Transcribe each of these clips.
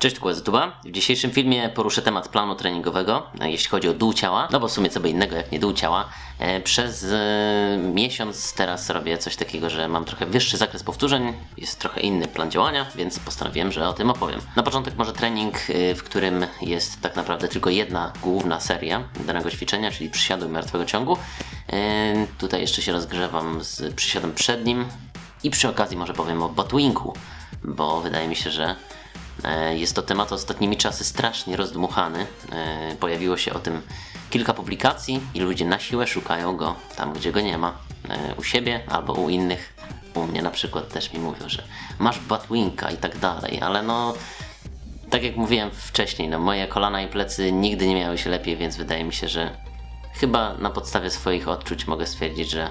Cześć, tu Tuba. W dzisiejszym filmie poruszę temat planu treningowego, e, jeśli chodzi o dół ciała, no bo w sumie co by innego jak nie dół ciała. E, Przez e, miesiąc teraz robię coś takiego, że mam trochę wyższy zakres powtórzeń, jest trochę inny plan działania, więc postanowiłem, że o tym opowiem. Na początek może trening, w którym jest tak naprawdę tylko jedna główna seria danego ćwiczenia, czyli przysiadu martwego ciągu. Tutaj jeszcze się rozgrzewam z przysiadem przednim i przy okazji może powiem o Batwinku, bo wydaje mi się, że Jest to temat ostatnimi czasy strasznie rozdmuchany. E, Pojawiło się o tym kilka publikacji i ludzie na siłę szukają go tam, gdzie go nie ma. E, U siebie albo u innych. U mnie na przykład też mi mówią, że masz Batwinka i tak dalej, ale no tak jak mówiłem wcześniej, no moje kolana i plecy nigdy nie miały się lepiej, więc wydaje mi się, że chyba na podstawie swoich odczuć mogę stwierdzić, że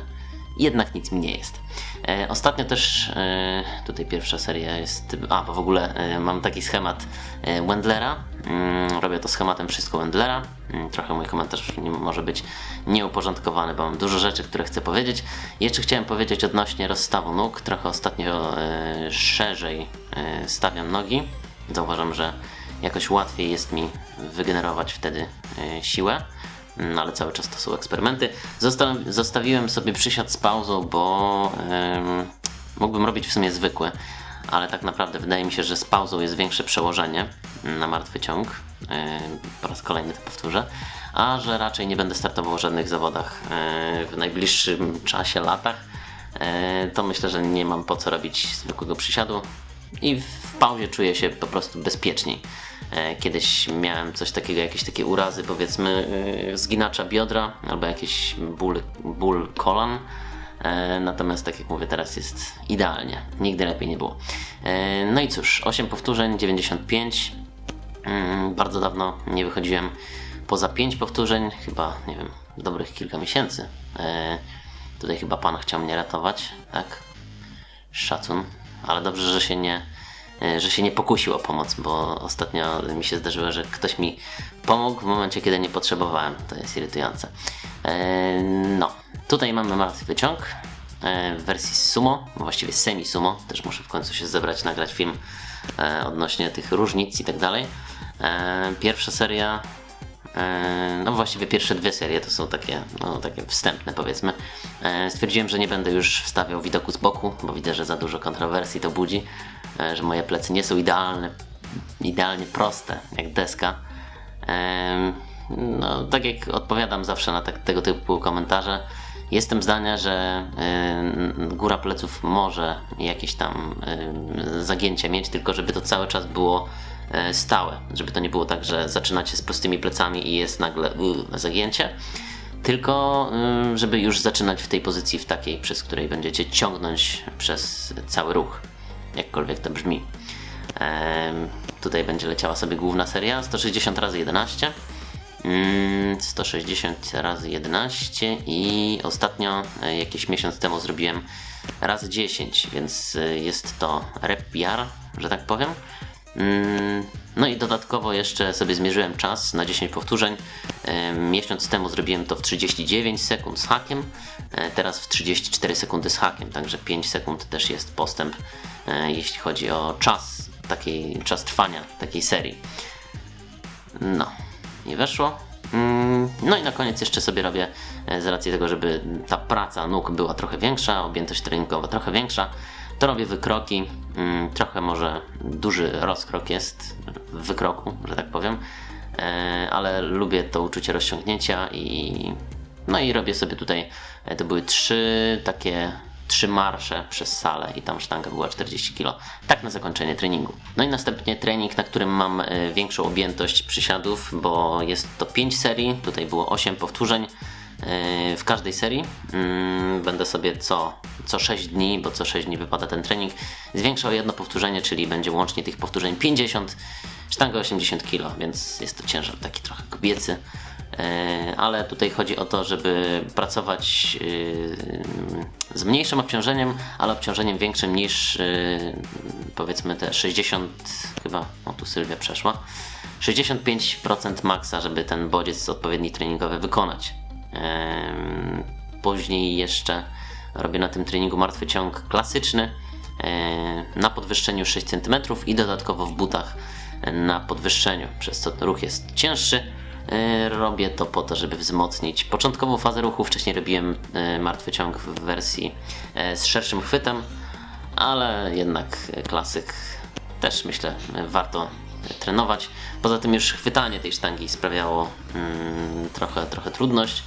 jednak nic mi nie jest. E, ostatnio też e, tutaj pierwsza seria jest. A, bo w ogóle e, mam taki schemat Wendlera. Mm, robię to schematem wszystko Wendlera. Mm, trochę mój komentarz może być nieuporządkowany, bo mam dużo rzeczy, które chcę powiedzieć. Jeszcze chciałem powiedzieć odnośnie rozstawu nóg. Trochę ostatnio szerzej stawiam nogi. Zauważam, że jakoś łatwiej jest mi wygenerować wtedy siłę. No ale cały czas to są eksperymenty. Zosta zostawiłem sobie przysiad z pauzą, bo mógłbym robić w sumie zwykły, ale tak naprawdę wydaje mi się, że z pauzą jest większe przełożenie na martwy ciąg. Po raz kolejny to powtórzę. A że raczej nie będę startował w żadnych zawodach e, w najbliższym czasie, latach, e, to myślę, że nie mam po co robić zwykłego przysiadu i w pauzie czuję się po prostu bezpieczniej. E, Kiedyś miałem coś takiego, jakieś takie urazy, powiedzmy, e, zginacza biodra albo jakiś ból, ból kolan. E, Natomiast, tak jak mówię, teraz jest idealnie. Nigdy lepiej nie było. No i cóż, 8 powtórzeń, 95. Mm, Bardzo dawno nie wychodziłem poza 5 powtórzeń, chyba, nie wiem, dobrych kilka miesięcy. Tutaj chyba pan chciał mnie ratować, tak? Szacun, ale dobrze, że się nie, e, że się nie pokusił o pomoc, bo ostatnio mi się zdarzyło, że ktoś mi pomógł w momencie, kiedy nie potrzebowałem. To jest irytujące. E, No, tutaj mamy martwy ciąg e, w wersji sumo, właściwie semi-sumo. Też muszę w końcu się zebrać, nagrać film odnośnie tych różnic i tak dalej. Pierwsza seria No właściwie pierwsze dwie serie to są takie, no, takie wstępne powiedzmy. E, Stwierdziłem, że nie będę już wstawiał widoku z boku, bo widzę, że za dużo kontrowersji to budzi, e, że moje plecy nie są idealne, idealnie proste jak deska. E, No tak jak odpowiadam zawsze na tak, tego typu komentarze, jestem zdania, że e, góra pleców może jakieś tam e, zagięcia mieć, tylko żeby to cały czas było e, stałe, żeby to nie było tak, że zaczynacie z prostymi plecami i jest nagle y, zagięcie, tylko y, żeby już zaczynać w tej pozycji, w takiej, przez której będziecie ciągnąć przez cały ruch, jakkolwiek to brzmi. Em, Tutaj będzie leciała sobie główna seria 160 razy 11 Mm, 160 razy 11 i ostatnio e, jakiś miesiąc temu zrobiłem razy 10, więc e, jest to rep PR, że tak powiem. Mm, No i dodatkowo jeszcze sobie zmierzyłem czas na 10 powtórzeń. E, Miesiąc temu zrobiłem to w 39 sekund z hakiem, e, teraz w 34 sekundy z hakiem, także 5 sekund też jest postęp, e, jeśli chodzi o czas takiej, czas trwania takiej serii. No, nie weszło. Mm, No i na koniec jeszcze sobie robię, z racji tego, żeby ta praca nóg była trochę większa, objętość treningowa trochę większa, to robię wykroki. Mm, Trochę może duży rozkrok jest w wykroku, że tak powiem, e, ale lubię to uczucie rozciągnięcia i no i robię sobie tutaj, e, to były trzy takie trzy marsze przez salę i tam sztanga była 40 kg. Tak na zakończenie treningu. No i następnie trening, na którym mam e, większą objętość przysiadów, bo jest to 5 serii, tutaj było 8 powtórzeń. E, W każdej serii mm, będę sobie co, co 6 dni, bo co 6 dni wypada ten trening, zwiększał jedno powtórzenie, czyli będzie łącznie tych powtórzeń 50, sztanga 80 kg, więc jest to ciężar taki trochę kobiecy. E, ale tutaj chodzi o to, żeby pracować e, z mniejszym obciążeniem, ale obciążeniem większym niż e, powiedzmy te 60, chyba, o tu Sylwia przeszła, 65% maksa, żeby ten bodziec odpowiedni treningowy wykonać. Później jeszcze robię na tym treningu martwy ciąg klasyczny na podwyższeniu 6 cm i dodatkowo w butach na podwyższeniu, przez co ruch jest cięższy. E, Robię to po to, żeby wzmocnić początkową fazę ruchu. Wcześniej robiłem e, martwy ciąg w wersji e, z szerszym chwytem, ale jednak klasyk też myślę warto trenować. Poza tym już chwytanie tej sztangi sprawiało mm, trochę, trochę trudność,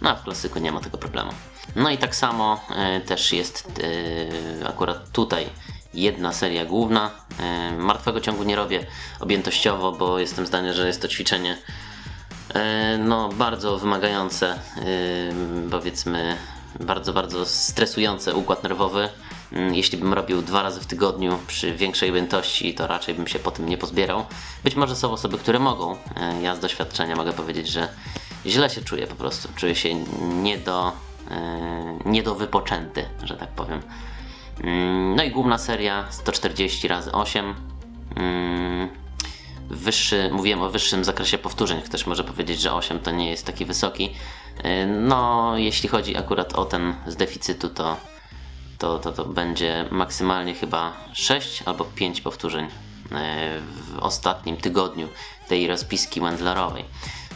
no a w klasyku nie ma tego problemu. No i tak samo e, też jest e, akurat tutaj jedna seria główna. E, martwego ciągu nie robię objętościowo, bo jestem zdania, że jest to ćwiczenie no, bardzo wymagające, powiedzmy, bardzo, bardzo stresujące układ nerwowy. Mm, Jeśli bym robił dwa razy w tygodniu przy większej objętości, to raczej bym się po tym nie pozbierał. Być może są osoby, które mogą. Ja z doświadczenia mogę powiedzieć, że źle się czuję po prostu. Czuję się nie do, e, nie do wypoczęty, że tak powiem. Mm, No i główna seria 140 razy 8. Mm, wyższy, mówiłem o wyższym zakresie powtórzeń. Ktoś może powiedzieć, że 8 to nie jest taki wysoki. Yy, No, jeśli chodzi akurat o ten z deficytu, to, to, to, to będzie maksymalnie chyba 6 albo 5 powtórzeń yy, w ostatnim tygodniu tej rozpiski Wendlerowej.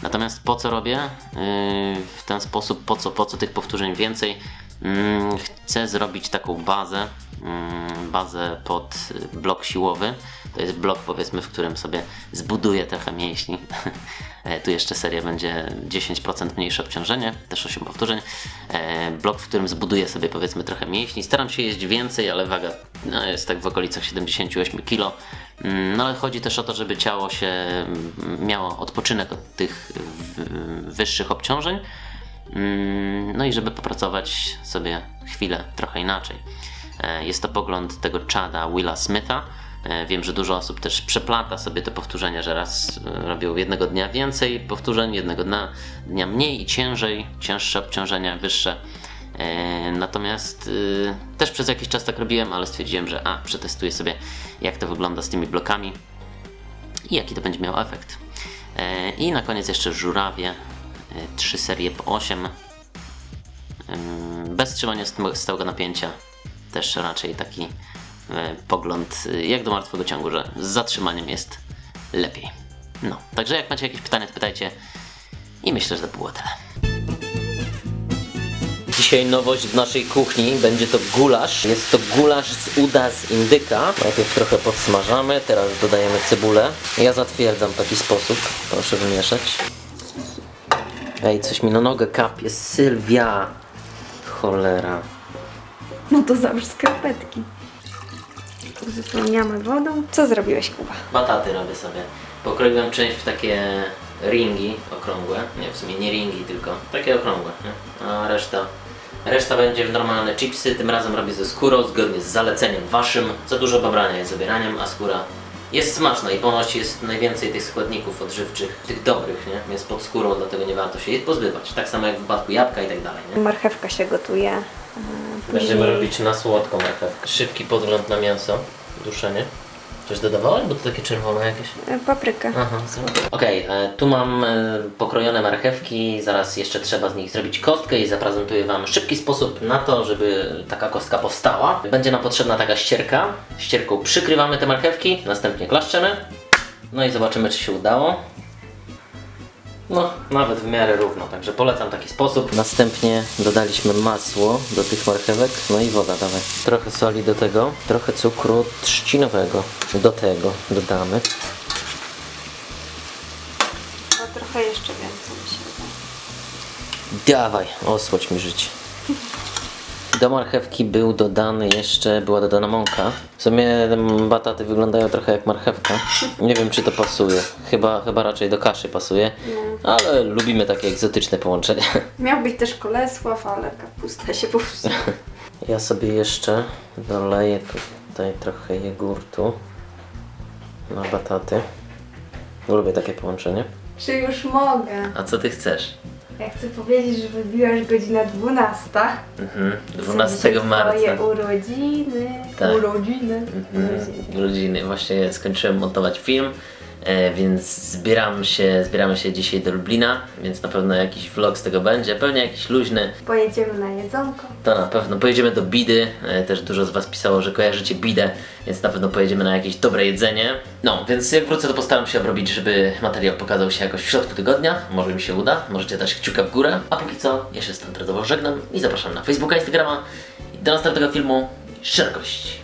Natomiast po co robię yy, w ten sposób, po co, po co tych powtórzeń więcej? Mm, Chcę zrobić taką bazę, mm, bazę pod blok siłowy. To jest blok powiedzmy, w którym sobie zbuduję trochę mięśni. E, tu jeszcze seria będzie 10% mniejsze obciążenie, też 8 powtórzeń. E, Blok, w którym zbuduję sobie powiedzmy trochę mięśni. Staram się jeść więcej, ale waga no, jest tak w okolicach 78 kg. Mm, No ale chodzi też o to, żeby ciało się mm, miało odpoczynek od tych wyższych obciążeń. Mm, No i żeby popracować sobie chwilę trochę inaczej. E, Jest to pogląd tego Chada Willa Smitha. E, Wiem, że dużo osób też przeplata sobie te powtórzenia, że raz e, robią jednego dnia więcej powtórzeń, jednego dnia, dnia mniej i ciężej, cięższe obciążenia, wyższe. Natomiast też przez jakiś czas tak robiłem, ale stwierdziłem, że a, przetestuję sobie jak to wygląda z tymi blokami i jaki to będzie miał efekt. I na koniec jeszcze żurawie. E, Trzy serie po 8. Ym, Bez trzymania st- stałego napięcia. Też raczej taki e, pogląd e, jak do martwego ciągu, że z zatrzymaniem jest lepiej. No, także jak macie jakieś pytania, to pytajcie. I myślę, że to było tyle. Dzisiaj nowość w naszej kuchni, będzie to gulasz. Jest to gulasz z uda z indyka. Najpierw trochę podsmażamy, teraz dodajemy cebulę. Ja zatwierdzam taki sposób, proszę wymieszać. Ej, coś mi na nogę kapie, Sylwia! Cholera. No to załóż skarpetki. Uzupełniamy wodą. Co zrobiłeś, Kuba? Bataty robię sobie. Pokroiłem część w takie ringi okrągłe. Nie, w sumie nie ringi, tylko takie okrągłe. Nie? A reszta, reszta będzie w normalne chipsy. Tym razem robię ze skórą, zgodnie z zaleceniem waszym. Za dużo babrania jest zabieraniem, a skóra jest smaczna i ponoć jest najwięcej tych składników odżywczych, tych dobrych, nie? Jest pod skórą, dlatego nie warto się jej pozbywać. Tak samo jak w wypadku jabłka i tak dalej. Nie? Marchewka się gotuje. Będziemy robić na słodką marchewkę. Szybki podgląd na mięso, duszenie. Coś dodawałeś? Bo to takie czerwone jakieś. e, Paprykę. Aha, Okej, e, tu mam e, pokrojone marchewki, zaraz jeszcze trzeba z nich zrobić kostkę i zaprezentuję Wam szybki sposób na to, żeby taka kostka powstała. Będzie nam potrzebna taka ścierka. Ścierką przykrywamy te marchewki, następnie klaszczemy. No i zobaczymy, czy się udało. No, nawet w miarę równo, także polecam taki sposób. Następnie dodaliśmy masło do tych marchewek, no i woda dawaj. Trochę soli do tego, trochę cukru trzcinowego do tego dodamy. No, trochę jeszcze więcej mi się wydaje. Dawaj, osłodź mi życie. Do marchewki był dodany jeszcze, była dodana mąka. W sumie bataty wyglądają trochę jak marchewka. Nie wiem czy to pasuje. Chyba, chyba raczej do kaszy pasuje. Ale lubimy takie egzotyczne połączenia. Miał być też kolesław, ale kapusta się popsuła. Ja sobie jeszcze doleję tutaj trochę jogurtu na bataty. Lubię takie połączenie. Czy już mogę? A co ty chcesz? Ja chcę powiedzieć, że wybiłaś godzina 12. Mhm, Są 12 dzisiaj marca. Twoje urodziny. Tak. Urodziny. Mhm, Urodziny. urodziny. Właśnie skończyłem montować film. E, więc zbieram się, zbieramy się dzisiaj do Lublina, więc na pewno jakiś vlog z tego będzie, pewnie jakiś luźny, Pojedziemy na jedzonko. to na pewno. Pojedziemy do Bidy, e, też dużo z Was pisało, że kojarzycie Bidę, więc na pewno pojedziemy na jakieś dobre jedzenie. No, więc jak wrócę, to postaram się obrobić, żeby materiał pokazał się jakoś w środku tygodnia. Może mi się uda, możecie dać kciuka w górę. A póki co, ja się standardowo żegnam i zapraszam na Facebooka, Instagrama. Do następnego filmu. Szerokość.